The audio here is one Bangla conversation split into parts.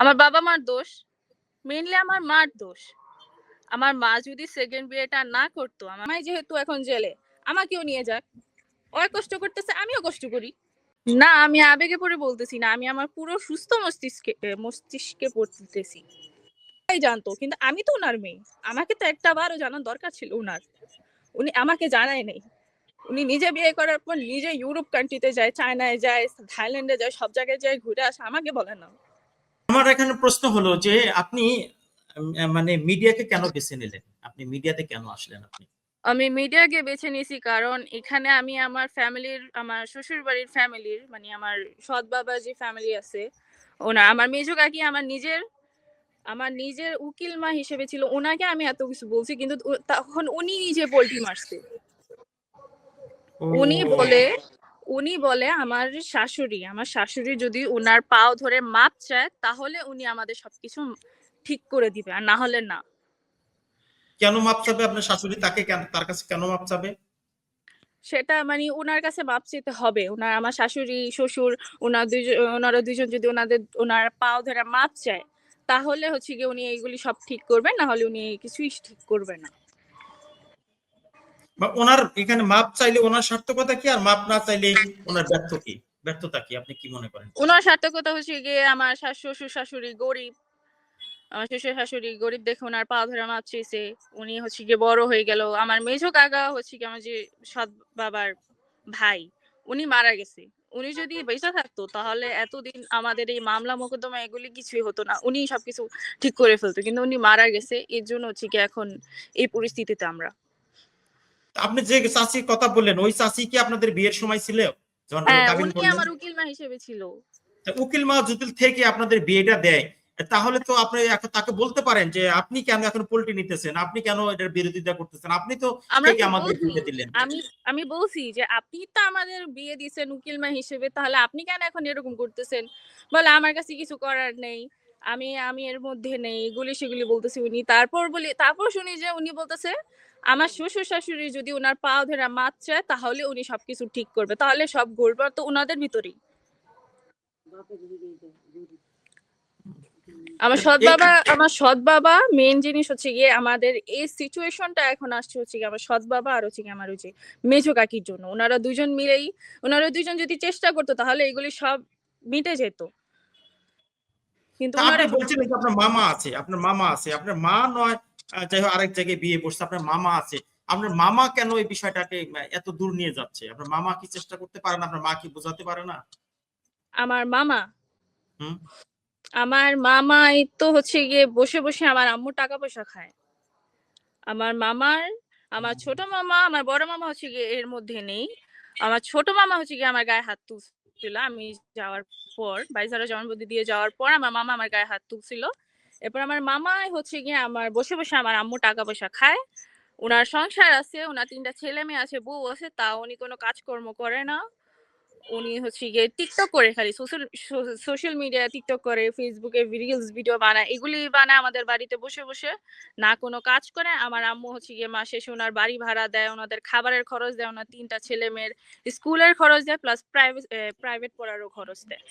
আমার বাবা মার দোষ মেইনলি আমার মার দোষ। আমার মা যদি সেকেন্ড বিয়েটা না করতো, আমার যেহেতু এখন জেলে, আমাকেও নিয়ে যাক। ওই কষ্ট করতেছে, আমিও কষ্ট করি। না, আমি আবেগে পড়ে বলতেছি না, আমি আমার পুরো সুস্থ মস্তিষ্কে মস্তিষ্কে পড়তেছি। তাই জানতো, কিন্তু আমি তো ওনার মেয়ে। আমাকে তো একটা বারও জানার দরকার ছিল ওনার। উনি আমাকে জানায় নেই। উনি নিজে বিয়ে করার পর নিজে ইউরোপ কান্ট্রিতে যায়, চায়নায় যায়, থাইল্যান্ডে যায়, সব জায়গায় যায়, ঘুরে আসে, আমাকে বলে না। আমার এখানে প্রশ্ন হলো যে আপনি মানে মিডিয়াকে কেন বেছে নিলেন? আপনি মিডিয়াতে কেন আসলেন আপনি? আমি মিডিয়াকে বেছে নিয়েছি কারণ এখানে আমি আমার ফ্যামিলির আমার শ্বশুর বাড়ির ফ্যামিলির মানে আমার সৎ বাবা যে ফ্যামিলি আছে ওনা আমার মেজো কাকি আমার নিজের আমার নিজের উকিল মা হিসেবে ছিল ওনাকে আমি এত কিছু বলছি কিন্তু তখন উনি নিজে পোল্ট্রি মারছে। উনি বলে উনি বলে আমার শাশুড়ি আমার শাশুড়ি যদি ওনার পাও ধরে মাপ চায় তাহলে উনি আমাদের সবকিছু ঠিক করে দিবে আর না হলে না। কেন মাপ চাবে? আপনার শাশুড়ি তাকে কেন তার কাছে কেন মাপ চাবে? সেটা মানে ওনার কাছে মাপ চেতে হবে। ওনার আমার শাশুড়ি শ্বশুর ওনার দুইজন ওনারা দুইজন যদি ওনাদের ওনার পাও ধরে মাপ চায় তাহলে হচ্ছে কি উনি এইগুলি সব ঠিক করবেন না হলে উনি কিছুই ঠিক করবে না। বা ওনার এখানে মাপ চাইলে ওনার সার্থকতা কি, আর মাপ না চাইলে ওনার ব্যর্থ কি? ব্যর্থতা কি, আপনি কি মনে করেন? ওনার সার্থকতা হচ্ছে গিয়ে আমার শ্বশুর শাশুড়ি গরিব। আমার শ্বশুর শাশুড়ি গরিব দেখে ওনার পা ধরে মাপ চেয়েছে উনি হচ্ছে গিয়ে বড় হয়ে গেল। আমার মেজো কাকা হচ্ছে কি আমার যে সৎ বাবার ভাই, উনি মারা গেছে। উনি যদি বেঁচে থাকতো, তাহলে এতদিন আমাদের এই মামলা মোকদ্দমা এগুলি কিছুই হতো না। উনি সবকিছু ঠিক করে ফেলতো। কিন্তু উনি মারা গেছে। এর জন্য হচ্ছে কি এখন এই পরিস্থিতিতে আমরা। আপনি যে চাষির কথা বললেন ওই চাষি কি আপনাদের বিয়ের সময় ছিল? যখন হ্যাঁ আমার উকিল মা হিসেবে ছিল। উকিল মা যদি থেকে আপনাদের বিয়েটা দেয় তাহলে তো আপনি এখন তাকে বলতে পারেন যে আপনি কেন এখন পোল্ট্রি নিতেছেন? আপনি কেন এটার বিরোধিতা করতেছেন? আপনি তো তো আমাদের বিয়ে দিলেন। আমি আমি বলছি যে আপনি তো আমাদের বিয়ে দিয়েছেন উকিল মা হিসেবে তাহলে আপনি কেন এখন এরকম করতেছেন? বলে আমার কাছে কিছু করার নেই। আমি আমি এর মধ্যে নেই। এগুলি সেগুলি বলতেছি উনি। তারপর বলি তারপর শুনি যে উনি বলতেছে আমার শ্বশুর শাশুড়ি যদি ওনার পা ধরে মাছ চায় তাহলে উনি সবকিছু ঠিক করবে। তাহলে সব গোলবার তো ওনাদের ভিতরেই। আমার সৎ বাবা আমার সৎ বাবা মেন জিনিস হচ্ছে গিয়ে আমাদের এই সিচুয়েশনটা এখন আসছে হচ্ছে গিয়ে আমার সৎ বাবা আর হচ্ছে গিয়ে আমার হচ্ছে মেজো কাকির জন্য। ওনারা দুজন মিলেই ওনারা দুজন যদি চেষ্টা করতো তাহলে এগুলি সব মিটে যেত। কিন্তু আপনার মামা আছে আপনার মামা আছে আপনার মা নয় যাই হোক আরেক জায়গায় বিয়ে বসছে আপনার মামা আছে। আপনার মামা কেন এই বিষয়টাকে এত দূর নিয়ে যাচ্ছে? আপনার মামা কি চেষ্টা করতে পারে না? আপনার মা কি বোঝাতে পারে না? আমার মামা? আমার মামাই তো হচ্ছে গিয়ে বসে বসে আমার আম্মু টাকা পয়সা খায়। আমার মামার আমার ছোট মামা আমার বড় মামা হচ্ছে গিয়ে এর মধ্যে নেই। আমার ছোট মামা হচ্ছে গিয়ে আমার গায়ে হাত তুলছিল। আমি যাওয়ার পর বাইজারা জন্মবদি দিয়ে যাওয়ার পর আমার মামা আমার গায়ে হাত তুলছিল। এরপর আমার মামাই হচ্ছে গিয়ে আমার বসে বসে আমার আম্মু টাকা পয়সা খায়। ওনার সংসার আছে ওনার তিনটা ছেলে মেয়ে আছে, বউ আছে তা উনি কোনো কাজকর্ম করে না। উনি হচ্ছে গিয়ে টিকটক করে খালি সোশ্যাল সোশ্যাল মিডিয়া টিকটক করে ফেসবুকে রিলস ভিডিও বানায়, এগুলি বানায় আমাদের বাড়িতে বসে বসে। না কোনো কাজ করে, আমার আম্মু হচ্ছে গিয়ে মাসে ওনার বাড়ি ভাড়া দেয় ওনাদের খাবারের খরচ দেয় ওনার তিনটা ছেলে মেয়ের স্কুলের খরচ দেয় প্লাস প্রাইভেট প্রাইভেট পড়ারও খরচ দেয়।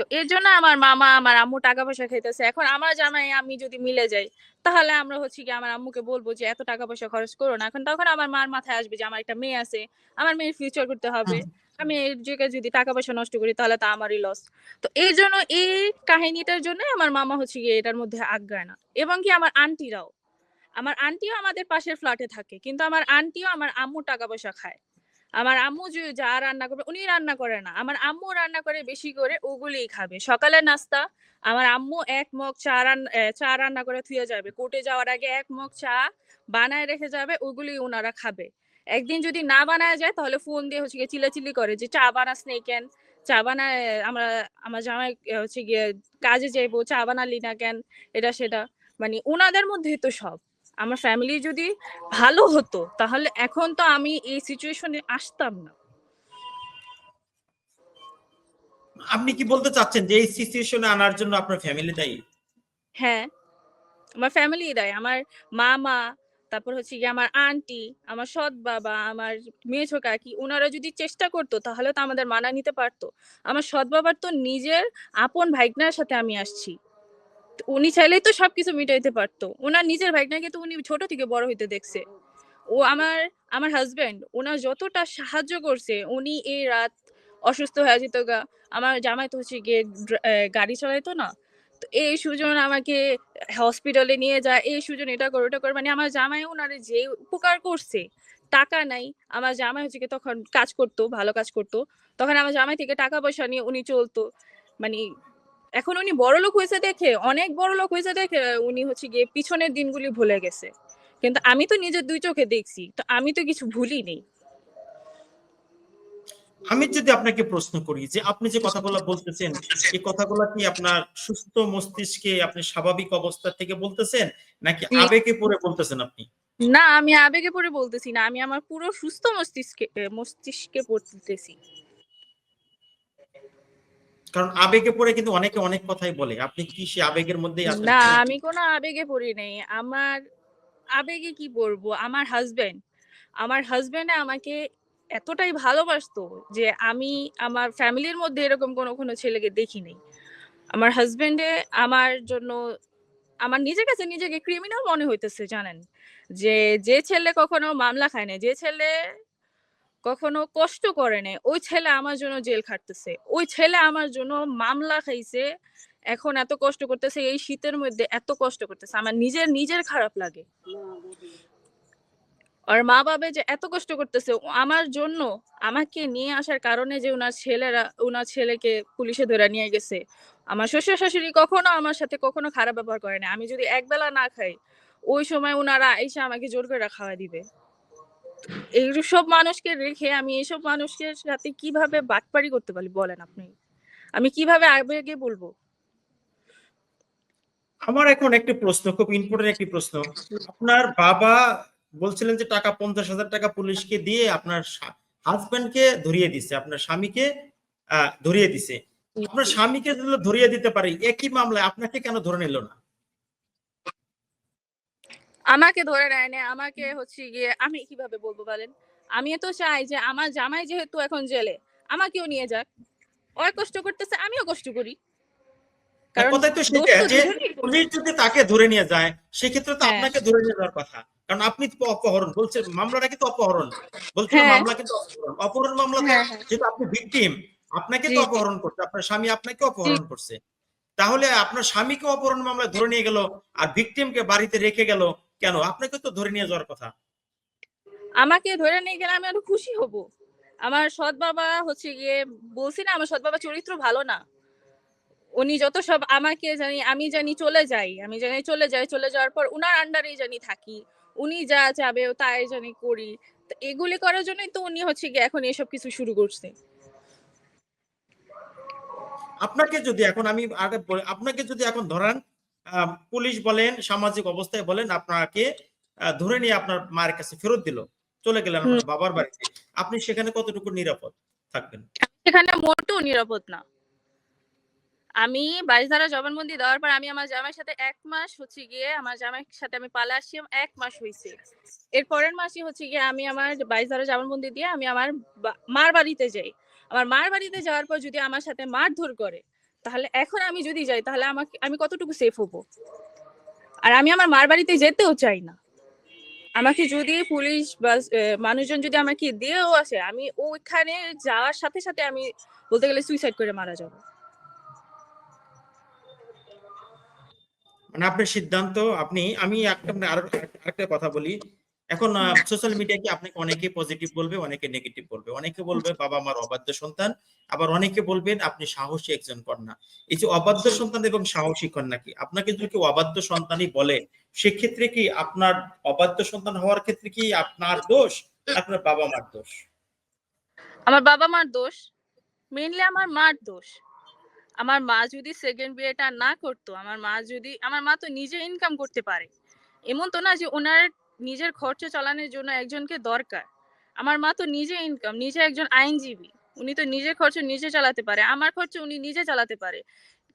তো এর জন্য আমার মামা আমার আম্মু টাকা পয়সা খেতেছে এখন আমার জামাই আমি যদি মিলে যাই তাহলে আমরা হচ্ছে কি আমার আম্মুকে বলব যে এত টাকা পয়সা খরচ করো না। এখন তখন আমার মার মাথায় আসবে যে আমার একটা মেয়ে আছে আমার মেয়ের ফিউচার করতে হবে। আমি এই জায়গায় যদি টাকা পয়সা নষ্ট করি তাহলে তা আমারই লস তো এই জন্য এই কাহিনীটার জন্য আমার মামা হচ্ছে গিয়ে এটার মধ্যে আগ্রহ না। এবং কি আমার আন্টিরাও আমার আন্টিও আমাদের পাশের ফ্ল্যাটে থাকে কিন্তু আমার আন্টিও আমার আম্মু টাকা পয়সা খায়। আমার আম্মু যে, যা রান্না করবে, উনি রান্না করে না। আমার আম্মু রান্না করে বেশি করে ওগুলিই খাবে। সকালের নাস্তা, আমার আম্মু এক মগ চা রান্না চা রান্না করে থুয়ে যাবে। কোর্টে যাওয়ার আগে এক মগ চা বানায় রেখে যাবে ওগুলি ওনারা খাবে। একদিন যদি না বানায় যায়, তাহলে ফোন দিয়ে হচ্ছে গিয়ে চিল্লাচিল্লি করে যে, চা বানাস নেই কেন চা বানায় আমরা, আমার জামাই হচ্ছে গিয়ে কাজে যাইবো, চা বানালি না কেন, এটা সেটা। মানে ওনাদের মধ্যেই তো সব। আমার ফ্যামিলি যদি ভালো হতো তাহলে এখন তো আমি এই সিচুয়েশনে আসতাম না। আপনি কি বলতে চাচ্ছেন যে এই সিচুয়েশনে আনার জন্য আপনার ফ্যামিলি দায়ী? হ্যাঁ আমার ফ্যামিলি দেয়। আমার মামা তারপর হচ্ছে গিয়ে আমার আন্টি আমার সৎ বাবা আমার মেঝো কাকি ওনারা যদি চেষ্টা করতো তাহলে তো আমাদের মানা নিতে পারতো। আমার সৎ বাবার তো নিজের আপন ভাইগনার সাথে আমি আসছি। উনি চাইলেই তো সবকিছু মিটাইতে পারতো। ওনার নিজের ভাইটাকে তো উনি ছোট থেকে বড় হইতে দেখছে। ও আমার আমার হাজবেন্ড ওনার যতটা সাহায্য করছে, উনি এই রাত অসুস্থ হয়ে যেত গা। আমার জামাই তো হচ্ছে গিয়ে গাড়ি চালাইতো না। তো এই সুজন আমাকে হসপিটালে নিয়ে যায়, এই সুজন এটা করে, ওটা করে। মানে আমার জামাই ওনারে যে উপকার করছে, টাকা নাই। আমার জামাই হচ্ছে তখন কাজ করতো, ভালো কাজ করতো। তখন আমার জামাই থেকে টাকা পয়সা নিয়ে উনি চলতো। মানে এখন উনি বড় লোক হয়েছে দেখে অনেক বড় লোক হয়েছে দেখে উনি হচ্ছে গিয়ে পিছনের দিনগুলি ভুলে গেছে। কিন্তু আমি তো নিজের দুই চোখে দেখছি তো আমি তো কিছু ভুলি নেই আমি যদি আপনাকে প্রশ্ন করি যে আপনি যে কথাগুলো বলতেছেন এই কথাগুলো কি আপনার সুস্থ মস্তিষ্কে আপনি স্বাভাবিক অবস্থা থেকে বলতেছেন নাকি আবেগে পড়ে বলতেছেন আপনি? না আমি আবেগে পড়ে বলতেছি না আমি আমার পুরো সুস্থ মস্তিষ্কে মস্তিষ্কে পড়তেছি। কারণ আবেগে পড়ে কিন্তু অনেকে অনেক কথাই বলে। আপনি কি সে আবেগের মধ্যেই আছেন? না, আমি কোনো আবেগে পড়ি নাই। আমার আবেগে কি পড়ব আমার হাজবেন্ড আমার হাজবেন্ড আমাকে এতটাই ভালোবাসতো যে আমি আমার ফ্যামিলির মধ্যে এরকম কোনো কোনো ছেলেকে দেখি নাই। আমার হাজবেন্ডে আমার জন্য, আমার নিজের কাছে নিজেকে ক্রিমিনাল মনে হইতেছে, জানেন? যে যে ছেলে কখনো মামলা খায় না যে ছেলে কখনো কষ্ট করে না ওই ছেলে আমার জন্য জেল খাটতেছে। ওই ছেলে আমার জন্য মামলা খাইছে। এখন এত কষ্ট করতেছে, এই শীতের মধ্যে এত কষ্ট করতেছে। আমার নিজের নিজের খারাপ লাগে। আর মা বাবা যে এত কষ্ট করতেছে আমার জন্য আমাকে নিয়ে আসার কারণে যে ওনার ছেলেরা ওনার ছেলেকে পুলিশে ধরে নিয়ে গেছে। আমার শ্বশুর শাশুড়ি কখনো আমার সাথে কখনো খারাপ ব্যবহার করে না আমি যদি একবেলা না খাই, ওই সময় ওনারা এসে আমাকে জোর করে খাওয়া দিবে। এইসব মানুষকে রেখে আমি এইসব মানুষের সাথে কীভাবে বাটপারি করতে পারি বলেন আপনি? আমি কীভাবে আবেগে বলব? আমার এখন একটি প্রশ্ন, খুব ইম্পর্টেন্ট একটি প্রশ্ন। আপনার বাবা বলছিলেন যে টাকা পঞ্চাশ হাজার টাকা পুলিশকে দিয়ে আপনার হাজবেন্ডকে ধরিয়ে দিছে, আপনার স্বামীকে ধরিয়ে দিছে। আপনার স্বামীকে ধরিয়ে দিতে পারে, একই মামলায় আপনাকে কেন ধরে নিল না? আমাকে ধরে নেয় না আমাকে হচ্ছে গিয়ে আমি কীভাবে বলব বলেন? আমি তো চাই যে আমার জামাই যেহেতু এখন জেলে আমাকেও নিয়ে যাক। ওই কষ্ট করতেছে আমিও কষ্ট করি। কারণ তো সেটা যে পুলিশ যদি তাকে ধরে নিয়ে যায় সেক্ষেত্রে তো হ্যাঁ। আপনাকে ধরে নিয়ে যাওয়ার কথা। কারণ আপনি অপহরণ বলছে মামলাটা কিন্তু অপহরণ। বলছে হ্যাঁ। মামলা কিন্তু অপহরণ। অপহরণ মামলা হ্যাঁ। যেহেতু আপনি ভিকটিম আপনাকে তো অপহরণ করছে আপনার স্বামী আপনাকে অপহরণ করছে। তাহলে আপনার স্বামীকে অপহরণ মামলায় ধরে নিয়ে গেল আর ভিকটিমকে বাড়িতে রেখে গেল কেন? আপনাকে তো ধরে নিয়ে যাওয়ার কথা। আমাকে ধরে নিয়ে গেলে আমি আরও খুশি হব। আমার সৎ বাবা হচ্ছে গিয়ে বলছি না আমার সৎ বাবা চরিত্র ভালো না। উনি যত সব আমাকে জানি আমি জানি চলে যাই আমি জানি চলে যাই চলে যাওয়ার পর উনার আন্ডারেই জানি থাকি। উনি যা চাবে তাই জানি করি। এগুলি করার জন্যই তো উনি হচ্ছে গিয়ে এখন এসব কিছু শুরু করছে। আপনাকে যদি এখন আমি আগে আপনাকে যদি এখন ধরেন পুলিশ বলেন সামাজিক অবস্থায় বলেন আপনাকে ধরে নিয়ে আপনার মায়ের কাছে ফেরত দিল। চলে গেলেন আপনার বাবার বাড়িতে। আপনি সেখানে কতটুকু নিরাপদ থাকবেন? সেখানে মোটেও নিরাপদ না। আমি বাইশ ধারা জবানবন্দি দেওয়ার পর আমি আমার জামাইয়ের সাথে এক মাস হচ্ছে গিয়ে আমার জামাইয়ের সাথে আমি পালা আসছি এক মাস হয়েছে এর পরের মাসই হচ্ছে গিয়ে আমি আমার বাইশ ধারা জবানবন্দি দিয়ে আমি আমার মার বাড়িতে যাই। আমার মার বাড়িতে যাওয়ার পর যদি আমার সাথে মারধর করে তাহলে এখন আমি যদি যাই, তাহলে আমাকে, আমি কতটুকু সেফ হব? আর আমি আমার মার বাড়িতে যেতেও চাই না। আমাকে যদি পুলিশ বা মানুষজন যদি আমাকে দিয়েও আসে, আমি ওইখানে যাওয়ার সাথে সাথে আমি বলতে গেলে সুইসাইড করে মারা যাব। মানে আপনার সিদ্ধান্ত, আপনি, আমি একটা মানে আরও, আরেকটা কথা বলি। এখন সোশ্যাল মিডিয়া কি আপনাকে অনেকে পজিটিভ বলবে অনেকে নেগেটিভ বলবে? অনেকে বলবে বাবা আমার অবাধ্য সন্তান। আবার অনেকে বলবেন আপনি সাহসী একজন কন্যা। এই যে অবাধ্য সন্তান এবং সাহসী কন্যা কি? আপনাকে যদি কেউ অবাধ্য সন্তানই বলে সেক্ষেত্রে কি আপনার অবাধ্য সন্তান হওয়ার ক্ষেত্রে কি আপনার দোষ আপনার বাবা মার দোষ? আমার বাবা মার দোষ? মেইনলি আমার মার দোষ। আমার মা যদি সেকেন্ড বিয়েটা না করতো আমার মা যদি আমার মা তো নিজে ইনকাম করতে পারে। এমন তো না যে ওনার নিজের খরচ চালানোর জন্য একজনকে দরকার। আমার মা তো নিজে ইনকাম নিজে একজন আইনজীবী। উনি তো নিজের খরচ নিজে চালাতে পারে, আমার খরচ উনি নিজে চালাতে পারে।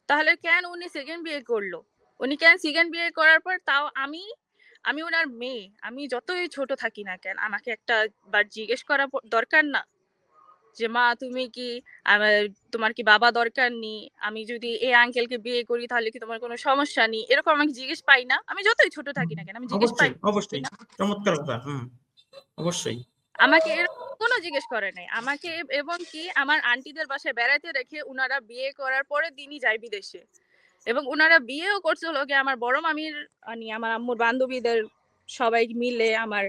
তাহলে কেন উনি সেকেন্ড বিয়ে করল? উনি কেন সেকেন্ড বিয়ে করার পর তাও আমি আমি ওনার মেয়ে, আমি যতই ছোট থাকি না কেন, আমাকে একটা বার জিজ্ঞেস করা দরকার না। যে মা তুমি কি তোমার কি বাবা দরকার নেই? আমি যদি এই আঙ্কেলকে বিয়ে করি তাহলে কি তোমার কোনো সমস্যা নেই? এরকম আমাকে জিজ্ঞেস পাই না। আমি যতই ছোট থাকি না কেন আমি জিজ্ঞেস পাই অবশ্যই। চমৎকার কথা হুম অবশ্যই। আমাকে এরকম কোনো জিজ্ঞেস করে নাই। আমাকে এবং কি আমার আন্টিদের বাসায় বেড়াতে রেখে উনারা বিয়ে করার পরে দিনই যায় বিদেশে। এবং উনারা বিয়েও করছিল আমার বড় মামির মানে আমার আম্মুর বান্ধবীদের সবাই মিলে আমার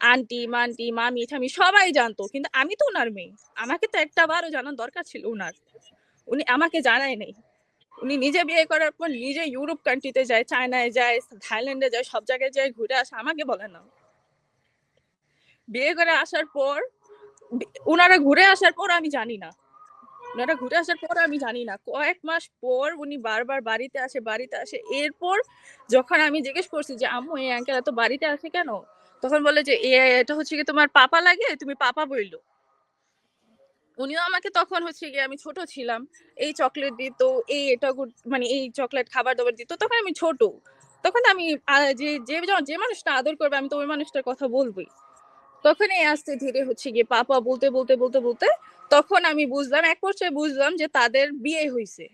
আন্টি, মান্টি, মামি, ঠামি সবাই জানতো, কিন্তু আমি তো উনার মেয়ে। আমাকে তো একটা বারও জানার দরকার ছিল উনার। উনি আমাকে জানায় নেই। উনি নিজে বিয়ে করার পর নিজে ইউরোপ কান্ট্রিতে যায়, চায়নায় যায়, থাইল্যান্ডে যায়, সব জায়গায় যায়, ঘুরে আসে, আমাকে বলে না। বিয়ে করে আসার পর, উনারা ঘুরে আসার পর আমি জানি না। উনারা ঘুরে আসার পর আমি জানি না। কয়েক মাস পর উনি বারবার বাড়িতে আসে বাড়িতে আসে। এরপর যখন আমি জিজ্ঞেস করছি যে, আম্মু, এই আঙ্কেল এত বাড়িতে আসে কেন? তখন বলে যে এটা হচ্ছে কি তোমার পাপা লাগে, তুমি পাপা বইলো। উনিও আমাকে তখন হচ্ছে গিয়ে আমি ছোট ছিলাম, এই চকলেট দিত, এই এটা মানে এই চকলেট খাবার দাবার দিত, তখন আমি ছোট। তখন আমি যে যে যে মানুষটা আদর করবে, আমি তো ওই মানুষটার কথা বলবোই। তখন এই আস্তে ধীরে হচ্ছে গিয়ে পাপা বলতে বলতে বলতে বলতে তখন আমি বুঝলাম, এক পর্যায়ে বুঝলাম যে তাদের বিয়ে হয়েছে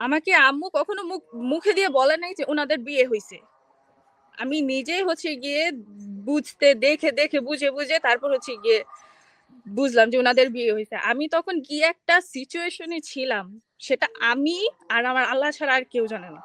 আমাকে আম্মু কখনো মুখ, মুখে দিয়ে বলে নাই যে ওনাদের বিয়ে হয়েছে আমি নিজেই হচ্ছে গিয়ে বুঝতে, দেখে দেখে, বুঝে বুঝে তারপর হচ্ছে গিয়ে বুঝলাম যে ওনাদের বিয়ে হয়েছে। আমি তখন গিয়ে একটা সিচুয়েশনে ছিলাম। সেটা আমি আর আমার আল্লাহ ছাড়া আর কেউ জানে না।